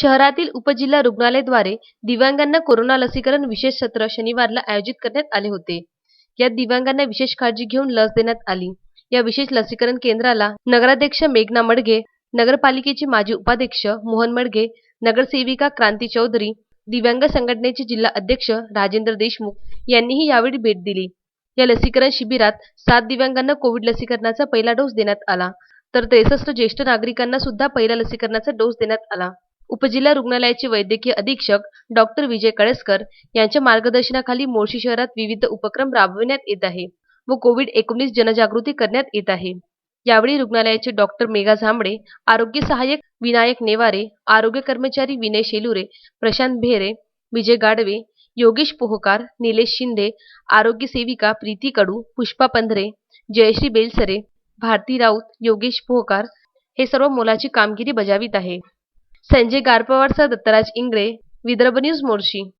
शहरातील उपजिल्हा रुग्णालयाद्वारे दिव्यांगांना कोरोना लसीकरण विशेष सत्र शनिवारला आयोजित करण्यात आले होते. यात दिव्यांगांना विशेष काळजी घेऊन लस देण्यात आली. या विशेष लसीकरण केंद्राला नगराध्यक्ष मेघना मडगे नगरपालिकेचे माजी उपाध्यक्ष मोहन मडगे नगरसेविका क्रांती चौधरी दिव्यांग संघटनेचे जिल्हा अध्यक्ष राजेंद्र देशमुख यांनीही यावेळी भेट दिली. या लसीकरण शिबिरात सात दिव्यांगांना कोविड लसीकरणाचा पहिला डोस देण्यात आला. तर त्रेसष्ट ज्येष्ठ नागरिकांना सुद्धा पहिला लसीकरणाचा डोस देण्यात आला. उपजिल्हा रुग्णालयाचे वैद्यकीय अधीक्षक डॉक्टर विजय कळसकर यांच्या मार्गदर्शनाखाली मोर्शी शहरात विविध उपक्रम राबविण्यात येत आहे व कोविड एकोणीस जनजागृती करण्यात येत आहे. यावेळी रुग्णालयाचे डॉक्टर मेघा झांबडे आरोग्य सहाय्यक विनायक नेवारे आरोग्य कर्मचारी विनय शेलुरे प्रशांत भेरे विजय गाडवे योगेश पोहकार निलेश शिंदे आरोग्य सेविका प्रीती कडू पुष्पा पंधरे जयश्री बेलसरे भारती राऊत योगेश पोहकार हे सर्व मोलाची कामगिरी बजावित आहे. संजय गारपवारसह दत्तराज इंगळे विदर्भ न्यूज मोर्शी